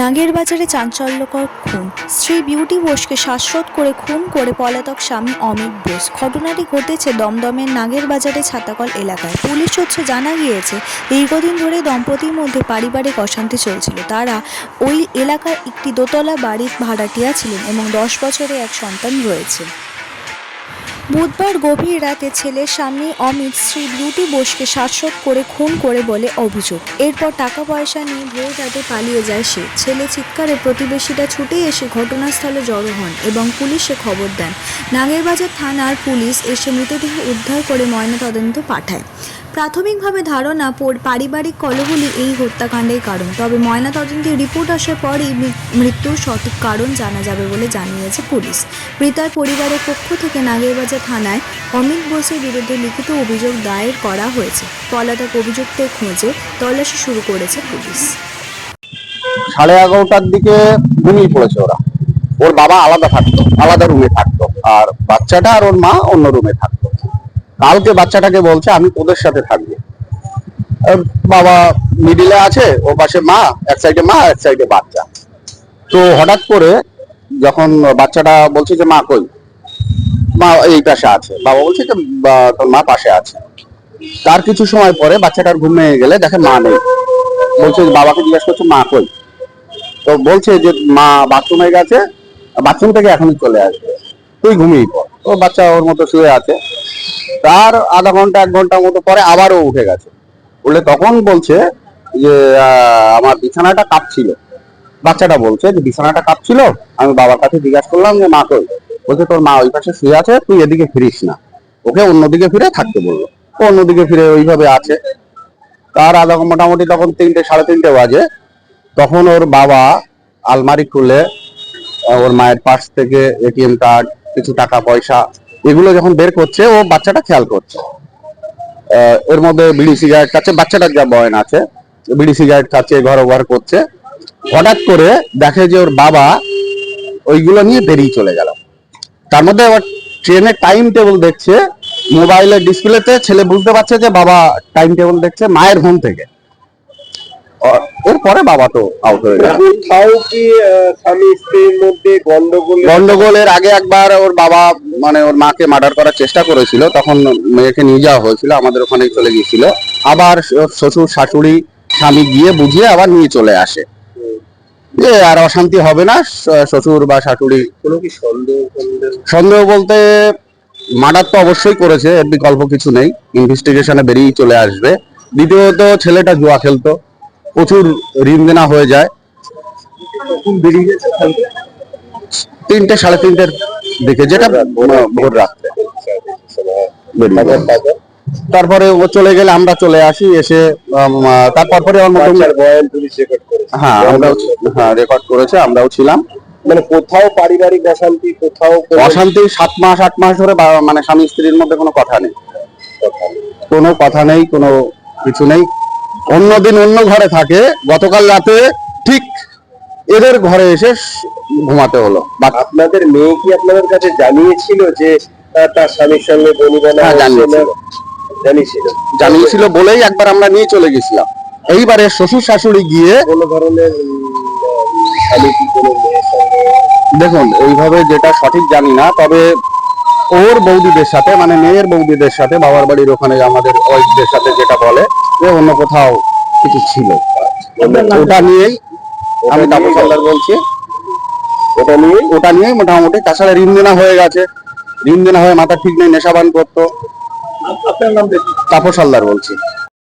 নাগের বাজারে চাঞ্চল্যকর খুন। স্ত্রী বিউটি বোসকে শ্বাসরোধ করে খুন করে পলাতক স্বামী অমিত বোস। ঘটনাটি ঘটেছে দমদমের নাগের বাজারে ছাতাকল এলাকায়। পুলিশ সূত্রে জানা গিয়েছে, দীর্ঘদিন ধরে দম্পতির মধ্যে পারিবারিক অশান্তি চলছিল। তারা ওই এলাকার একটি দোতলা বাড়ির ভাড়াটিয়া ছিলেন এবং দশ বছরে এক সন্তান রয়েছে। বুধবার গভীর রাতে ছেলের সামনে অমিত শ্রী বিউটি বোসকে শ্বাসরোধ করে খুন করে বলে অভিযোগ। এরপর টাকা পয়সা নিয়ে ভোর রাতে পালিয়ে যায় সে। ছেলে চিৎকারে প্রতিবেশীরা ছুটে এসে ঘটনাস্থলে জড়ো হন এবং পুলিশে খবর দেন। নাগেরবাজার থানার পুলিশ এসে মৃতদেহ উদ্ধার করে ময়নাতদন্ত পাঠায়। প্রাথমিকভাবে ধারণা পর- পারিবারিক কলহলি এই হত্যাকাণ্ডের কারণ। তবে ময়নাতদন্তের রিপোর্ট আসার পরই মৃত্যুর সঠিক কারণ জানা যাবে বলে জানিয়েছে পুলিশ। মৃতার পরিবারের পক্ষ থেকে নাগেরবাজার থানায় অমিত বোসের বিরুদ্ধে লিখিত অভিযোগ দায়ের করা হয়েছে। পলাতক অভিযুক্তের খোঁজে তল্লাশি শুরু করেছে পুলিশ। সাড়ে এগারোটার দিকে ঘুমিয়ে পড়েছে ওরা। ওর বাবা আলাদা থাকতো, আলাদা রুমে থাকতো। আর বাচ্চাটা আর ওর মা অন্য রুমে থাকতো। কালকে বাচ্চাটাকে বলছে, আমি তোদের সাথে থাকব। বাবা মিডিলে আছে, ও পাশে মা, এক সাইডে মা এক সাইডে বাচ্চা। তো হঠাৎ করে যখন বাচ্চাটা বলছে যে, মা কই? মা এই পাশে আছে। বাবা বলছে যে তোর মা পাশে আছে। তার কিছু সময় পরে বাচ্চাটার ঘুম গেলে দেখে মা নেই। বলছে, বাবাকে জিজ্ঞেস করছে, মা কই? তো বলছে যে, মা বাথরুমে গেছে, বাথরুম থেকে এখনই চলে আসবে। তুই ঘুমিয়ে পড়। ও বাচ্চা ওর মতো শুয়ে আছে। তার আধা ঘণ্টা, এক ঘণ্টা মতো পরে আবারও উঠে গেছে। উঠলে তখন বলছে যে আমার বিছানাটা কাঁপছিল। বাচ্চাটা বলছে যে, বিছানাটা কাঁপছিল? আমি বাবার কাছে জিজ্ঞাসা করলাম যে, মা কই? বলছে, তোর মা ওই পাশে শুয়ে আছে, তুই এদিকে ফিরিস না। ওকে অন্যদিকে ফিরে থাকতে বলল। ও অন্যদিকে ফিরে ওইভাবে আছে। তার আধা মোটামুটি তখন তিনটে, সাড়ে তিনটে বাজে। তখন ওর বাবা আলমারি খুলে ওর মায়ের পাশ থেকে এটিএম কার্ড কিছু টাকা, পয়সা এগুলো যখন বের করছে, ও বাচ্চাটা খেয়াল করছে। এর মধ্যে বিড়ি, সিগারেট খাচ্ছে, বাচ্চাটার যা বয়ন আছে, বিড়ি, সিগারেট খাচ্ছে, ঘর ওভার করছে। হঠাৎ করে দেখে যে ওর বাবা ওইগুলো নিয়ে বেরিয়ে চলে গেল। তার মধ্যে আবার ট্রেনের টাইম টেবিল দেখছে মোবাইলের ডিসপ্লেতে ছেলে বুঝতে পারছে যে বাবা টাইম টেবিল দেখছে মায়ের ঘুম থেকে। এরপরে বাবা তো আউট হয়ে গেল। কোথাও কি স্বামী স্ত্রীর মধ্যে গন্ডগোল? গন্ডগোলের আগে একবার ওর বাবা মানে ওর মাকে মার্ডার করার চেষ্টা করেছিল তখন মেয়েকে নিয়ে যাওয়া হয়েছিল আমাদের ওখানেই চলে গিয়েছিল। আবার শ্বশুর শাশুড়ি স্বামী গিয়ে বুঝিয়ে আবার নিয়ে চলে আসে। যে আর অশান্তি হবে না শ্বশুর বা শাশুড়ি। কোনো কি সন্দেহ সন্দেহ সন্দেহ বলতে মার্ডার তো অবশ্যই করেছে এর বিকল্প কিছু নেই। ইনভেস্টিগেশনে বেরিয়ে চলে আসবে। দ্বিতীয়ত ছেলেটা জুয়া খেলতো। প্রচুর ঋণ দেনা হয়ে যায়? তিনটে সাড়ে তিনটের দিকে যেটা ভোর রাত্রে। তারপর ও চলে গেলে আমরা চলে আসি এসে তারপর আমার মোটামুটি করেছে। হ্যাঁ আমরাও হ্যাঁ রেকর্ড করেছে আমরাও ছিলাম। মানে কোথাও পারিবারিক অশান্তি কোথাও অশান্তি সাত মাস আট মাস ধরে বা- মানে স্বামী স্ত্রীর মধ্যে কোনো কথা নেই। কোনো কথা নেই কোনো কিছু নেই। অন্যদিন অন্য ঘরে থাকে। গতকাল রাতে ঠিক এদের ঘরে এসে ঘুমাতে হলো। আপনাদের মেয়ে কি আপনাদের কাছে জানিয়েছিল যে তার স্বামীর সঙ্গে বনিবানা হ্যাঁ, জানিয়েছিল। জানিয়েছিল। জানিয়েছিল বলেই একবার আমরা নিয়ে চলে গেছিলাম। এইবারে শ্বশুর শাশুড়ি গিয়ে কোনো ধরনের দেখুন এইভাবে যেটা সঠিক জানি না তবে ওর বৌদিদের সাথে মানে মেয়ের বৌদিদের সাথে বাবার বাড়ির ওখানে আমাদের ওয়াইফদের সাথে যেটা বলে যে অন্য কোথাও কিছু ছিল। ওটা নিয়েই আমি তাপস হালদার বলছি। ওটা নিয়ে ওটা নিয়েই মোটামুটি তাছাড়া ঋণ দেনা হয়ে গেছে। ঋণ দেনা হয়ে মাথা ঠিক নেই নেশাবান করতো। তাপস হালদার বলছি।